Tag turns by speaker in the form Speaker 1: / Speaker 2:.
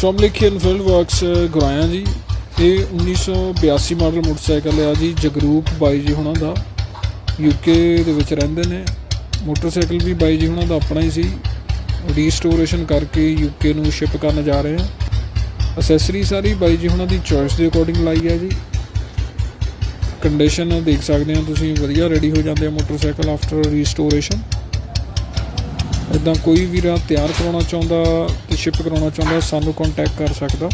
Speaker 1: ਸੋਮਲਿਖੀ Enfield works ਗੁਰਾਇਆ ਜੀ। ਇਹ 1982 model motorcycle ਆ ਜੀ, ਜਗਰੂਪ ਬਾਈ ਜੀ ਹੁਣਾਂ ਦਾ। ਯੂਕੇ ਦੇ ਵਿੱਚ ਰਹਿੰਦੇ ਨੇ। ਮੋਟਰਸਾਈਕਲ ਵੀ ਬਾਈ ਜੀ ਹੁਣਾਂ ਦਾ ਆਪਣਾ ਹੀ ਸੀ। ਰੀਸਟੋਰੇਸ਼ਨ ਕਰਕੇ ਯੂਕੇ ਨੂੰ ਸ਼ਿਪ ਕਰਨ ਜਾ ਰਹੇ ਆ। ਅਸੈਸਰੀ ਸਾਰੀ ਬਾਈ ਜੀ ਹੁਣਾਂ ਦੀ ਚੋਇਸ ਦੇ ਅਕੋਰਡਿੰਗ ਲਾਈ ਹੈ ਜੀ। ਕੰਡੀਸ਼ਨ ਦੇਖ ਸਕਦੇ ਹੋ ਤੁਸੀਂ, ਵਧੀਆ ਰੈਡੀ ਹੋ ਜਾਂਦੇ ਆ ਮੋਟਰਸਾਈਕਲ ਆਫਟਰ ਰੀਸਟੋਰੇਸ਼ਨ ਇਦਾਂ ਕੋਈ ਵੀਰਾ ਤਿਆਰ ਕਰਾਉਣਾ ਚਾਹੁੰਦਾ ਤੇ ਸ਼ਿਪ ਕਰਾਉਣਾ ਚਾਹੁੰਦਾ ਸਾਨੂੰ ਕੰਟੈਕਟ ਕਰ ਸਕਦਾ।